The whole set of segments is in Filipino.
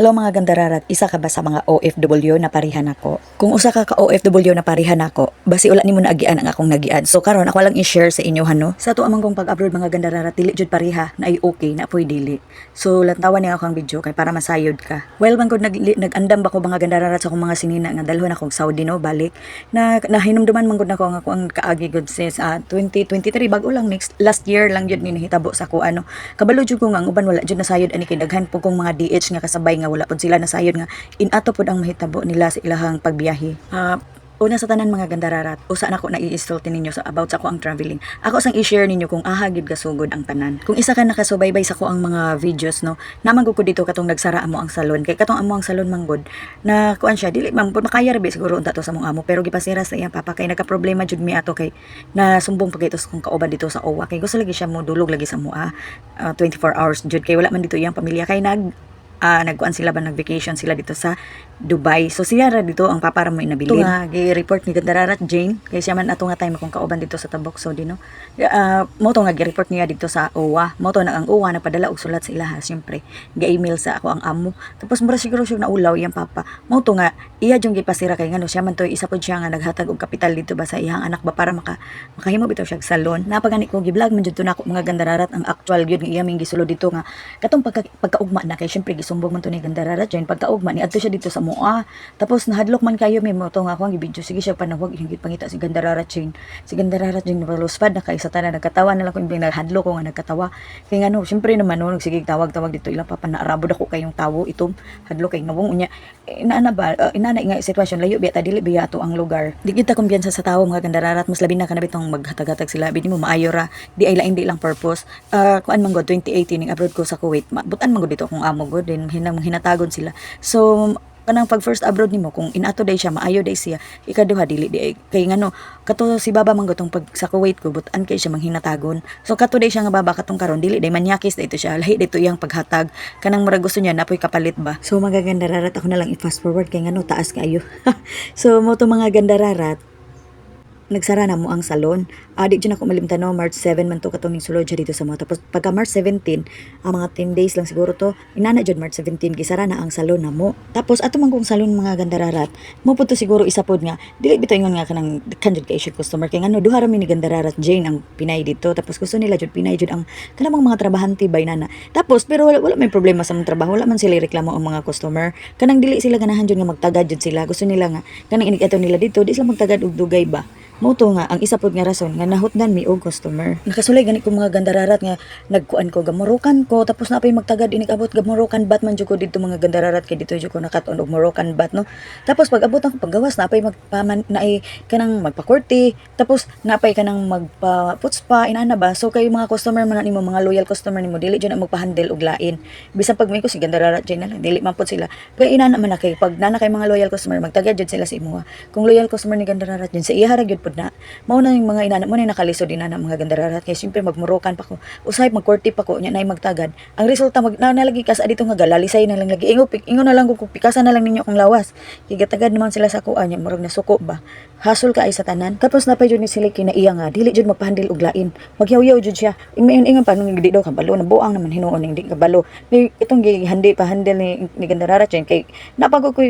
Hello mga gandararat, isa ka ba sa mga OFW na parihan ako? Kung usa ka ka OFW na parihan ako, basi wala nimo naagian ang akong nagian. So karon ako lang i-share sa inyo hano. Sa to amang kong pag-upload mga gandararat, dili jud pariha na ay okay na apoy dili. So lantawan niya ako ang video kay para masayod ka. Well man gud nag nag-andam ba ko mga gandararat sa akong mga sinina nga dalhon akong Saudi no balik na nahinumduman man gud nako ang ako ang kaagi gud since ah, 2023 bago lang next last year lang jud ni nahitabo sa ko ano. Kabalo jud ko nga ang uban wala jud nasayod ani kay daghan po kong mga DH nga kasabay nga wala pud sila nasayod nga inato pud ang mahitabo nila sa ilahang pagbiyahe. Ah, Una sa tanan mga gandararat, usa na ko na i-insult ninyo sa about sa ko ang traveling. Ako sang i-share ninyo kung aha gid kasugod ang tanan. Kung isa ka nakasubaybay sa ko ang mga videos no, naman ko dito katong nagsara amo ang salon. Kay katong amo ang salon manggod na kuan siya dili man pud makaya rabi siguro unta to sa mong amo pero gipasira sa iyang papa kay nagka problema jud mi ato kay na sumbong pagaitos kung kauban dito sa OWA kay gusto lagi siya mo dulog lagi sa mua ah, 24 hours jud kay wala man dito iyang pamilya kay nag ah nagkuan sila ba nag-vacation sila dito sa Dubai. So siya ra dito ang papara mo inabilin. Ito nga gi-report ni Gandararat Jane kay siya man ato nga time kung kauban dito sa Tabok Saudi no. Ah mo to nga gi-report niya dito sa OWA. Mo to na ang OWA napadala og sulat sa ilaha syempre. Ga-email sa ako ang amo. Tapos mura siguro siya naulaw iyang papa. Mo to nga iya jung gipasira kay ngano siya man to isa pod siya nga naghatag og kapital dito ba sa iyang anak ba para maka makahimo bitaw siya salon. Napagani ko gi-vlog man jud to nako mga Gandararat ang actual gyud nga iya gisulod dito nga katong pagka, pagkaugma na kay syempre gisumbong man to ni Gandararat Jane pagkaugma ni adto siya dito sa mua tapos nahadlok man kayo may mo to nga ako ang video sige siya panawag yung pangita si Gandararat Jane si Gandararat Jane napaluspad na kay sa tanan nagkatawa na lang ko yung nahadlok ko nga nagkatawa. Kay nga no syempre naman no sige tawag-tawag dito ilang papa naarabod ako kayong tawo itom hadlok kay nawong. Unya eh, inaana ba uh, inaana nga sitwasyon layo biya ta biya to ang lugar. Di kita kumpiyansa sa tawo mga Gandararat mas labi na kanabitong maghatag-hatag sila bidi mo maayo ra. Di ay lain di lang purpose. Uh, kuan man god 2018 ning abroad ko sa Kuwait butan man gud dito akong amo god din hinang hinatagon sila. So kanang pag first abroad nimo kung inato day siya maayo day siya ikaduha dili di kay ngano kato si baba man pag sa Kuwait ko butan kay siya manghinatagon so kato day siya nga baba katong karon dili day manyakis dito siya lahi dito iyang paghatag. Kanang murag gusto niya napoy kapalit ba? So magaganda rarat ako na lang i-fast forward kay ngano taas kayo so mo to mga ganda rarat nagsara na mo ang salon. Adi dyan ako malimtan no, March 7 man to katong sulod siya dito sa mga. Tapos pagka March 17, ang mga 10 days lang siguro to, inana dyan March 17, gisara na ang salon na mo. Tapos ato man kong salon mga gandararat, mo to siguro isa pod nga, dili bitaw ingon nga kanang kanjud ka customer kay ngano duha ra mi ni gandararat Jane ang Pinay dito. Tapos gusto nila jud Pinay jud ang kanang mga trabahante bay nana. Tapos pero wala, wala may problema sa mga trabaho, wala man sila reklamo ang mga customer. Kanang dili sila ganahan jud nga magtagad jud sila. Gusto nila nga kanang inig nila dito, di sila magtagad og dugay ba. Moto nga, ang isa pod nga rason nga nahutdan mi og customer. Nakasulay gani ko mga gandararat nga nagkuan ko gamurukan ko tapos napay magtagad inig abot gamurukan bat man jud ko dito mga gandararat kay dito jud ko nakaton og murukan bat no. Tapos pag abot ang paggawas napay magpaman naay kanang magpakurti tapos napay kanang magpa putspa inana ba. So kay mga customer man nimo mga loyal customer nimo dili jud na magpahandle og lain. Bisan pag may ko si gandararat jud na lang dili man pod sila. Kay inana man na kay pag nana kay mga loyal customer magtagad jud sila sa imo. Kung loyal customer ni gandararat jud sa iya ra gyud pod na. Mao na yung mga inana mo na nakalisod din na mga gandararat. Kay siyempre magmurukan pa ko. Usay magkurti pa ko nya nay magtagad. Ang resulta mag na, nalagi kas dito nga galalisay na lang lagi. Ingo pik ingo na lang ko pikasan na lang ninyo kung lawas. Kay naman sila sa kuan nya murag nasuko ba? Hasol ka ay sa tanan. Tapos napay jud ni sila kinaiya nga dili jud magpahandil og lain. Magyaw-yaw jud siya. Ingon ingon pa nung di daw kabalo na buang naman hinuon ning di kabalo. Ni itong gihandi pa handle ni, ni gandararat chen kay napagod ko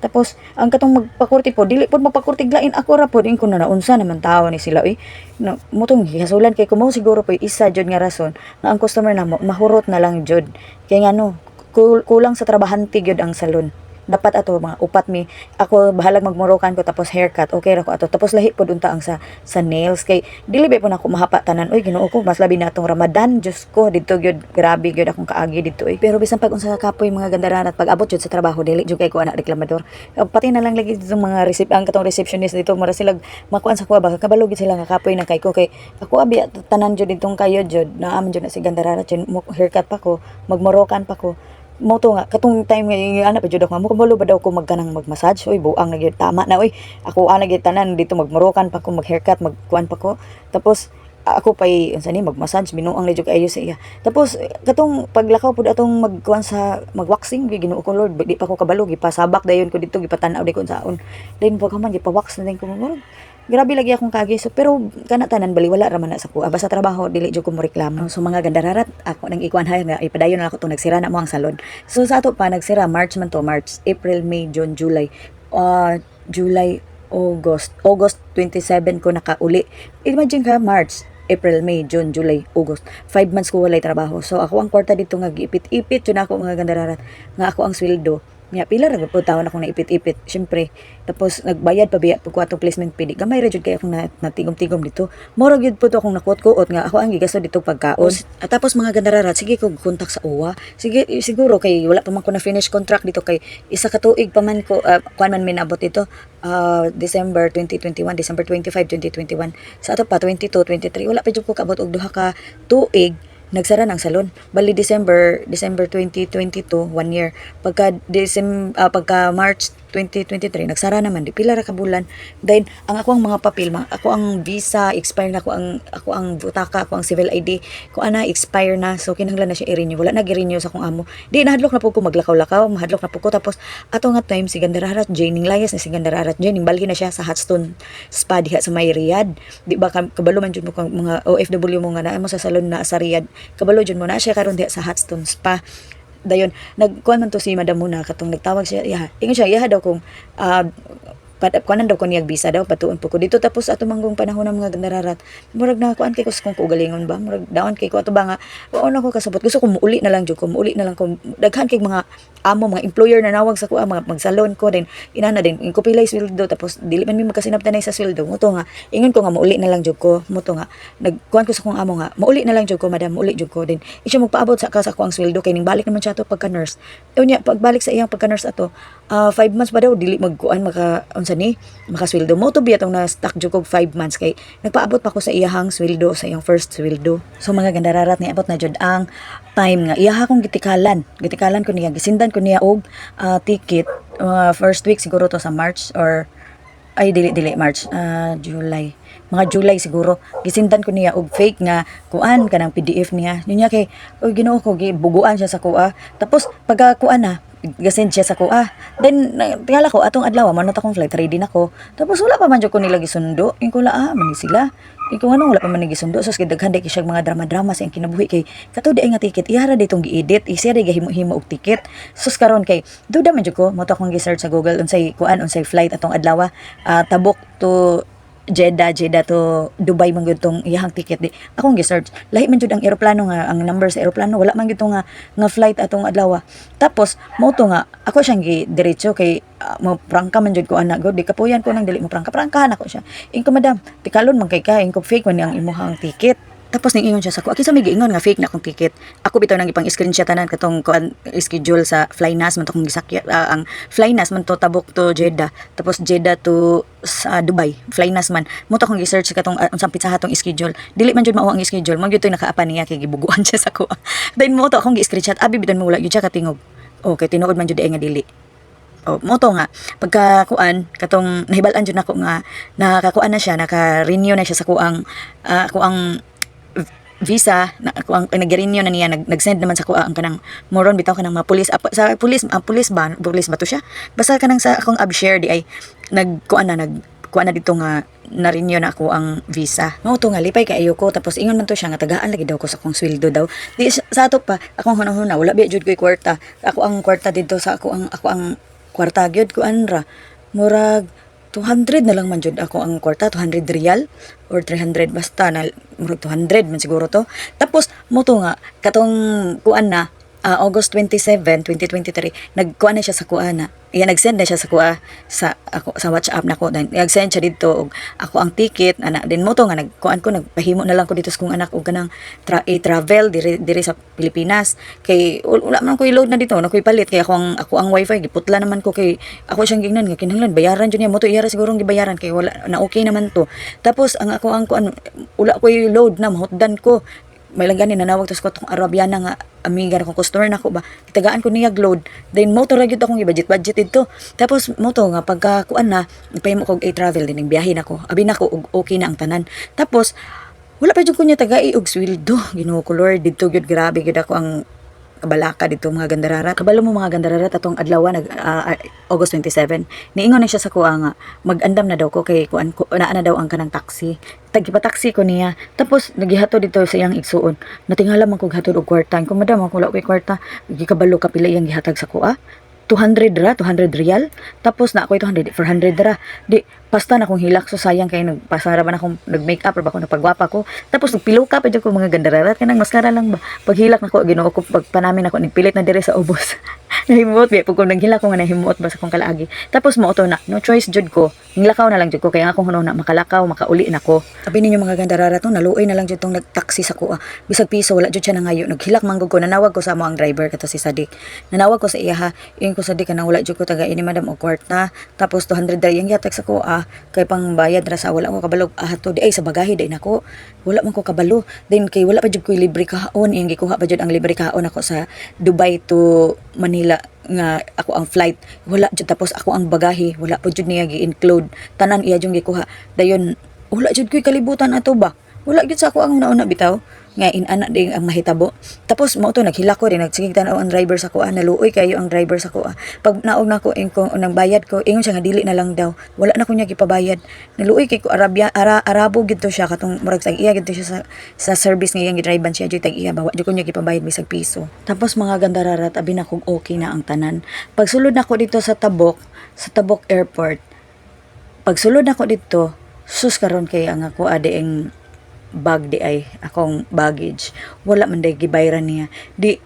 tapos ang katong magpakurti po dili pod magpakurti lain ako ra pod ko na naunsa naman tao ni sila eh. No, mutong hasulan kay kumo siguro po isa jud nga rason nga ang customer na mo mahurot na lang jud. Kay nga no kul- kulang sa trabahante gyud ang salon dapat ato mga upat mi ako bahalag magmurokan ko tapos haircut okay ra ko ato. Tapos lahi pod unta ang sa sa nails. Kay dili ba po na ako mahapa tanan oy Ginoo ko mas labi na atong Ramadan Diyos ko dito gyud grabe gyud akong kaagi dito eh. Pero bisan pag unsa ka kapoy mga gandaran at pag abot jud sa trabaho dili jud kay ko anak reklamador. Pati na lang lagi itong mga receipt ang katong receptionist dito mara sila makuan sa kuha ba kabalo gid sila nga kapoy na kay ko. Kay ako abi tanan jud ditong kayo jud naaman jud na si gandarara jud haircut pa ko magmorokan pa ko mo to nga katong time nga anak pa jud ako mo kabalo ba daw ko magkanang magmassage. Oy buang na gyud tama na oy ako ana gyud tanan dito magmorokan pa ko mag-haircut magkuan pa ko tapos ako pay unsa ni magmassage binuang na jud kayo sa iya. Tapos katong paglakaw pud atong magkuan sa magwaxing gi Ginoo ko Lord di pa ko kabalo gipasabak dayon ko dito gipatan-aw di ko saon then pag man gipa-wax na din ko murag grabe lagi akong kagi so pero kana tanan bali wala ra man na sa kuha basta trabaho dili jud ko mo reklamo so mga gandararat ako nang ikuan hay nga ipadayon na ako to nagsira na mo ang salon so sa ato pa nagsira March man to March April May June July uh, July August August 27 ko nakauli imagine ka March April, May, June, July, August. Five months ko walay trabaho. So ako ang kwarta dito nga giipit-ipit yun ako mga gandararat. Nga ako ang sweldo. Nga pila ra po taon akong naipit-ipit. Syempre, tapos nagbayad pa biya pag atong placement pidi. Gamay ra jud kay akong na, natigom-tigom dito. Mora gyud po to akong nakuot-kuot nga ako ang gigasto dito pagkaon. At tapos mga gandararat, sige ko kontak sa uwa. Sige siguro kay wala pa man ko na finish contract dito kay isa ka tuig pa man ko uh, kuan man minabot ito uh, December 2021, December 25, 2021. Sa ato pa 22, 23 wala pa jud ko kabot og duha ka tuig nagsara ng salon. Bali December December 2022, one year. Pagka December pagka March 2023 nagsara naman di pila ra ka bulan. Then ang ako ang mga papel, mga, ako ang visa expire na ako ang ako ang butaka, ako ang civil ID, ko ana expire na so kinahanglan na siya i-renew. Wala na gi-renew sa akong amo. Di nahadlok na po ko maglakaw-lakaw, mahadlok na po ko tapos ato nga time si Gandararat Jane layas na si Gandararat Jane balhin na siya sa Hotstone Spa diha sa may Riyadh. Di ba kabalo man jud mo mga OFW mo nga na mo sa salon na sa Riyadh. Kabalo jud mo na siya karon diha sa Hotstone Spa dayon. Nagkuan man to si madam muna katong nagtawag siya yaha ingon siya yaha daw kung uh, pat kuanan daw ko niyag visa daw patuon po ko. Dito tapos ato manggong panahon ng mga nararat. Murag na kuan kay ko kung kugalingon ba? Murag daon kay ko ato ba nga oo na ko kasabot. Gusto ko muuli na lang jud ko muuli na lang ko. Daghan kay mga amo mga employer na nawag sa kuha mga magsalon ko din. Inana din ko pilay sweldo tapos dili man mi magkasinabtanay sa sweldo. Mo nga ingon ko nga muuli na lang jud ko. Mo to nga nagkuan ko sa kong amo nga muuli na lang jud ko madam muuli jud ko din. Isya magpaabot sa ka sa ko ang sweldo kay ning balik naman siya to pagka nurse unya pagbalik sa iyang pagka nurse ato uh, five months pa daw dili magkuan maka unsa ni makasweldo mo to biya tong na stuck jud kog 5 months. Kay nagpaabot pa ko sa iyahang sweldo sa iyang first sweldo. So mga gandararat ni abot na jud ang time nga iyaha kong gitikalan. Gitikalan ko niya gisindan ko niya og uh, ticket uh, first week siguro to sa March or ay dili dili March uh, July mga July siguro gisindan ko niya og fake nga kuan kanang PDF niya. Niya kay oy Ginoo ko gibuguan siya sa kuha. Tapos pagka kuan na gasend siya sa kuha. Then tingala ko atong adlaw man akong flight ready na ko. Tapos wala pa man jud ko nila gisundo. Ing ko la ah man sila. Ko anong wala pa man gisundo so daghan day siya mga drama-drama sa kinabuhi kay kato di nga ticket. Ihara day tong gi-edit. Isiya day gahimo-himo og ticket. Sus karon kay duda man jud ko mo to akong gi-search sa Google unsay kuan unsay flight atong adlaw ah, tabok to Jeddah, Jeddah to Dubai man gyud iyahang ticket di. Akong gi-search. Lahi man jud ang eroplano nga ang number sa eroplano wala man gyud nga nga flight atong adlaw. Tapos mo to nga ako siyang gi diretso kay uh, mo prangka man jud ko ana god di kapuyan ko nang dili mo prangka prangkahan ako siya. Ingko madam, tikalon man kay ka ingko fake man ang imuhang ticket. Tapos ning ingon siya sa ko, aki sa may giingon nga fake na akong ticket. Ako bitaw nang ipang screenshotanan katong kuan schedule sa Flynas man to kong gisakya ah, ang Flynas man to tabok to Jeddah. Tapos Jeddah to sa Dubai, Flynas man. Mo to kong gi-search katong uh, unsang pizza hatong schedule. Dili man jud mao ang schedule. Mo gyud nakaapa niya kay gibuguan siya sa ko. Then mo to akong gi-screenshot, abi biton mo wala gyud siya katingog. Okay, tinuod man jud ay nga dili. Oh, mo to nga pagka kuan katong nahibalan jud nako nga nakakuan na siya naka-renew na siya sa kuang uh, kuang visa na ako ang nag-renew na niya nag, nag-send naman sa kuha ang kanang moron bitaw kanang mga pulis apa, sa pulis ang pulis ba pulis ba to siya basta kanang sa akong abshare di ay nagkuan na nag kuan na dito nga na-renew na ako ang visa. Mao to nga lipay kay ayoko tapos ingon man to siya nga tagaan lagi daw ko sa akong sweldo daw. Di sa sa ato pa akong hunahuna wala bi jud ko'y kwarta. Ako ang kwarta dito sa ako ang ako ang kwarta gyud ko anra. Murag 200 na lang man jud ako ang kwarta 200 real or 300 basta na murag 200 man siguro to. Tapos mo to nga katong kuan na ah, August 27 2023 nagkuan na siya sa kuan na. Iya nag-send na siya sa kuha sa ako sa WhatsApp nako then nag-send siya dito og ako ang ticket ana. Din mo to nga nagkuan ko nagpahimo na lang ko dito sa kong anak og kanang tra travel diri diri sa Pilipinas. Kay wala man ko i-load na dito na ko'y palit. Kay ako ang ako ang wifi giputla naman ko. Kay ako siyang gingnan nga kinahanglan bayaran jud niya. Mo to iyara siguro gibayaran. Kay wala na okay naman to. Tapos ang ako ang kuan wala ko i-load na mahutdan ko may lang gani nanawag tas ko tong Arabiana nga amiga na customer na ko ba? Itagaan ko niya load then motor ra gyud akong i-budget budget dito tapos mo to nga pagka kuan na ipahimo kog a-travel din biyahe na ko. Abi na ko og okay na ang tanan. Tapos wala pa jud ko niya tagai og sweldo. Ginoo ko Lord dito gyud grabe gyud ako ang kabalaka dito mga gandararat. Kabalo mo mga gandararat atong adlaw nag ah, August 27. Niingon na siya sa kuha nga magandam na daw ko kay kuan ko naa na daw ang kanang taxi. Tagipa-taxi ko niya. Tapos nagihato dito sa iyang igsuon. Natingala man kog hatod og kwarta. Ko madam ako wala ko'y kwarta. Gikabalo ka pila iyang gihatag sa kuha. 200 ra, 200 real. Tapos na ako 200, 400 ra. Di, pasta na akong hilak. So sayang kayo, nagpasara ba na akong nag-makeup or ba ako nagpagwapa ko. Tapos nagpilow ka pa ko mga gandararat. Kanang maskara lang ba. Paghilak na ko, ginoo ko, pagpanamin ako, nagpilit na dire sa ubos. nahimuot, biya. Pag kung naghilak ko nga nahimuot ba sa kong kalaagi. Tapos mo na, no choice jud ko. Hinglakaw na lang jud ko. Kaya nga akong na makalakaw, makauli na ko. Sabi ninyo mga gandararat, no, naluoy na lang jud tong nagtaksi sa kuha. Bisag piso, wala jud siya na ngayon. Naghilak manggod ko, nanawag ko sa mo ang driver, kato si Sadik. Nanawag ko sa iya ha, yun ko Sadik, kanang wala jud ko taga ini madam o kwarta. Tapos 200 dra yung yatag sa kuha. Kay pang bayad ra sa wala ko kabalog. Ahato di ay sa bagahe day nako. Wala man ko kabalo. Then kay wala pa jud ko libre kaon, yung gikuha pa jud ang libre kaon ako sa Dubai to Manila nga ako ang flight. Wala jud tapos ako ang bagahe. Wala pa jud niya gi-include. Tanan iya jud gikuha dayon wala jud ko'y kalibutan ato ba wala gid sa ako ang nauna bitaw. Nga inana din ang mahitabo. Tapos mo to naghila ko rin. Nagsigig tanaw ang driver sa kuha. Naluoy kayo ang driver sa kuha. Pag naog na ko ingko nang bayad ko ingon siya nga dili na lang daw. Wala na ko niya gipabayad. Naluoy kay ko Arabia ara, Arabo gid to siya. Katong murag sa iya gid siya sa, sa service nga iyang gidriban siya jud tag iya bawa jud ko niya gipabayad bisag piso. Tapos mga gandararat abi na kog okay na ang tanan. Pagsulod na ko dito sa Tabok sa Tabok Airport pagsulod na ko dito sus karon kay ang ako ade ang bag di ay akong baggage. Wala man day gibayran niya. Di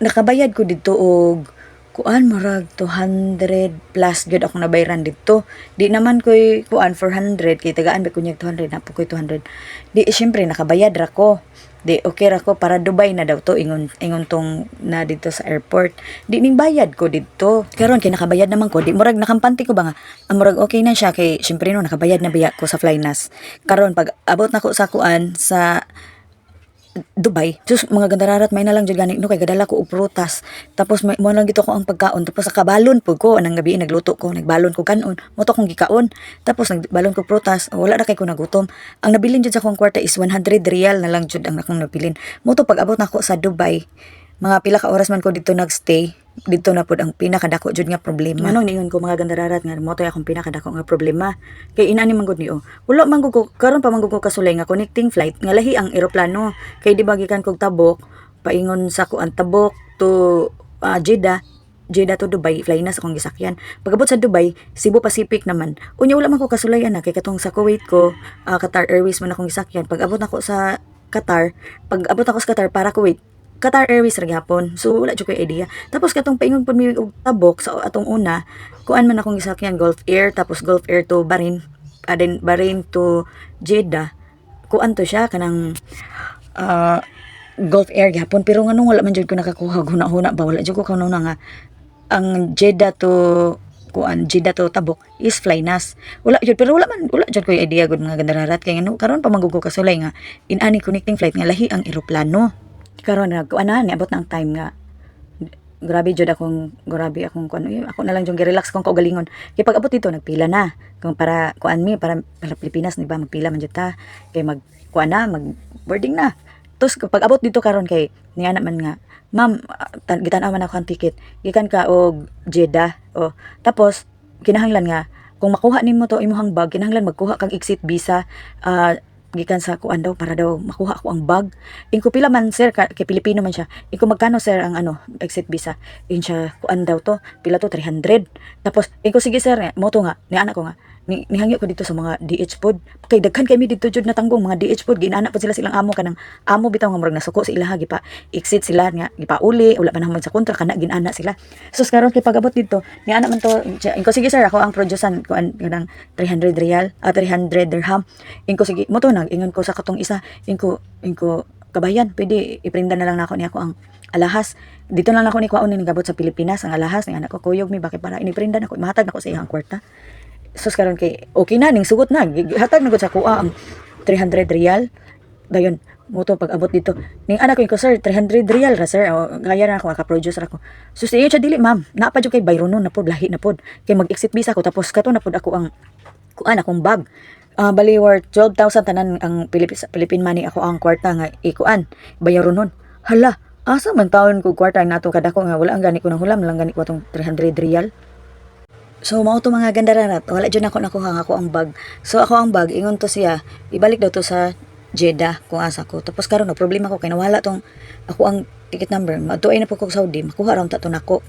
nakabayad ko dito og kuan marag 200 plus gud ako nabayran dito. Di naman koy kuan 400 kay tagaan ba kunyag 200 na po koy 200 di syempre nakabayad ra ko di okay ra ko para Dubai na daw to ingon ingon tong na dito sa airport. Di ning bayad ko dito. Karon kay nakabayad naman ko. Di murag nakampante ko ba nga? Ang murag okay na siya kay syempre no nakabayad na biya ko sa Flynas karon pag abot na ko sa kuan sa Dubai. Sus, mga gandararat may na lang jud gani no kay gadala ko og prutas. Tapos may mo lang gito ko ang pagkaon tapos sa kabalon pud ko anang gabi nagluto ko, nagbalon ko kanon. Mo to kong gikaon. Tapos nagbalon ko prutas, wala na kay ko nagutom. Ang nabilin jud sa akong kwarta is 100 real na lang jud ang akong nabilin. Mo to pag abot na ko sa Dubai, mga pila ka oras man ko dito nagstay dito na pud ang pinakadako jud nga problema. Ano niingon ko mga gandararat nga mo to akong pinakadako nga problema. Kay inani man gud niyo. Wala man ko karon pa man ko kasulay nga connecting flight nga lahi ang eroplano. Kay di ba gikan kog tabok paingon sa kuan tabok to ah, Jeddah Jeddah to Dubai, fly na sa akong gisakyan. Pagabot sa Dubai, Cebu Pacific naman. Unya wala man ko kasulayan na kay katong sa Kuwait ko, ah, Qatar Airways man akong gisakyan. Pag-abot nako sa Qatar, pag-abot ako sa Qatar para Kuwait, Qatar Airways ra gyapon. So wala jud ko idea. Tapos katong paingon pud mi og tabok sa atong una, kuan man akong gisakyan Gulf Air tapos Gulf Air to Bahrain, ah, then Bahrain to Jeddah. Kuan to siya kanang ah, Gulf Air gyapon pero nganong wala man jud ko nakakuha huna-huna ba wala jud ko kanuna nga ang Jeddah to kuan Jeddah to Tabok is Flynas. Wala jud pero wala man wala jud ko idea gud mga gandararat kay ngano karon pa mangugo kasulay nga inani connecting flight nga lahi ang eroplano. Karon nag kuan na niabot na ang time nga. Grabe jud akong grabe akong kuan eh, ako na lang jud gi-relax kong kaugalingon. Kay pag abot dito nagpila na. Kung para kuan mi para, para Pilipinas di ba magpila man jud ta. Kay mag kuan na mag boarding na. Tapos kapag abot dito karon kay niya naman nga, ma'am, ah, tan- gitan-aw man ako ang ticket. Gikan ka og Jeddah. O, tapos kinahanglan nga kung makuha nimo to imong bag, kinahanglan magkuha kag exit visa ah, gikan sa kuan daw para daw makuha ako ang bag. Ingko pila man sir ka, kay Pilipino man siya. Ingko magkano sir ang ano exit visa? In siya kuan daw to, pila to 300. Tapos ingko sige sir, mo to nga, ni anak ko nga ni nihangyo ko dito sa mga DH pod. Kay daghan kami dito jud na tanggong mga DH pod. Ginana pa sila silang amo kanang amo bitaw nga murag nasuko sa ilaha gipa exit sila nga gipa uli wala pa naman sa kontra kana ginana sila. So karon kay pagabot dito ni ana man to inko sige sir ako ang producean ko an kanang 300 real ah 300 dirham. Inko sige mo to nag ingon ko sa katong isa. Inko inko kabayan pwede iprinda na lang nako ni ako ang alahas. Dito na lang ako ni kwaon ni gabot sa Pilipinas ang alahas ni anak ko kuyog mi bakit para iniprinda nako mahatag nako sa iyang kwarta sus karon kay okay na ning sugot na. Hatag na gud sa kuha ang 300 real dayon moto pag abot dito. Ning anak ko ko sir 300 real ra sir. O, gaya na ako ka producer ako. Sus iyo siya dili ma'am. Naa pa kay bayronon na pod lahi na pod. Kay mag exit visa ko tapos kato na pod ako ang kuan akong bag. Ah, bali worth 12,000 tanan ang Pilip Philippine money ako ang kwarta nga ikuan bayaron nun hala Asa man taon ko kwarta nato kada ko nga wala ang gani ko ng hulam lang gani ko atong 300 real. So mao to mga gandararat, wala jud ako nakuha nga ako ang bag. So ako ang bag ingon to siya, ibalik daw to sa Jeddah kung asa ko. Tapos karon na problema ko kay nawala tong ako ang ticket number. Matuay na po ko sa Saudi, makuha raw ta to nako.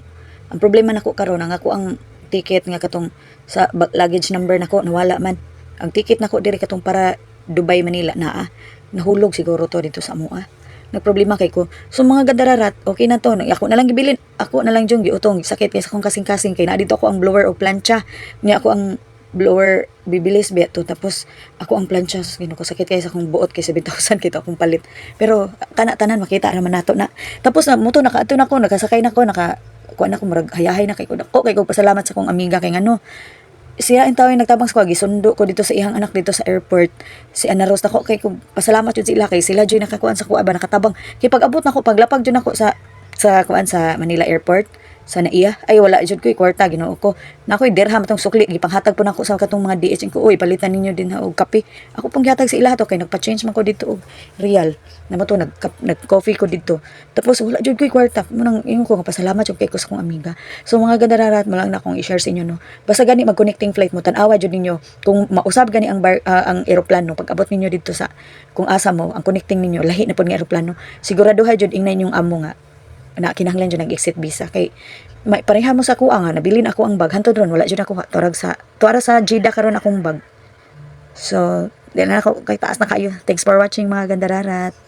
Ang problema nako karon ang ako ang ticket nga katong sa luggage number nako nawala man. Ang ticket nako diri katong para Dubai Manila naa. Nahulog siguro to dito sa mua. Nagproblema kay ko. So mga gadararat, okay na to. Ako na lang gibilin. Ako na lang jung giutong sakit kay sa akong kasing-kasing kay na dito ako ang blower o plancha. Niya ako ang blower bibilis biya to tapos ako ang plancha gino ko sakit kay sa akong buot kay 7,000 kito akong palit pero kana tanan makita naman nato na tapos na muto naka ato na ko nakasakay na ko naka kuan na ko murag hayahay na kay ko ko kay ko pasalamat sa akong amiga kay ngano siya ang tao nagtabang sa ko gisundo ko dito sa ihang anak dito sa airport. Si Ana Rose nako kay ko pasalamat yun sila kay sila joy nakakuan sa kuha ba nakatabang kay pag abot nako paglapag jud nako sa sa kuan sa Manila airport sa naiya ay wala jud ko kwarta Ginoo ko. Nakoy dirham tong sukli gipanghatag po nako sa katong mga DH ko uy palitan ninyo din ha og kape. Ako pong gihatag sa ila to kay nagpa-change man ko dito og real. Na to nag nag coffee ko dito. Tapos wala jud ko kwarta. Mo nang ingon ko nga pasalamat jud kay ko sa kong amiga. So mga gandararat mo lang na akong i-share sa inyo no? Basta gani mag connecting flight mo tan-awa jud ninyo. Kung mausab gani ang bar, ah, ang eroplano pag abot ninyo dito sa kung asa mo ang connecting ninyo lahi na pud nga eroplano siguraduha jud ingnan yung amo nga na kinahanglan jud nag-exit visa. Kay may pareha mo sa kuha nga nabilin ako ang bag hantod ron wala jud ako turag sa tuara sa Jeddah karon akong bag. So di na ako kay taas na kayo. Thanks for watching mga gandararat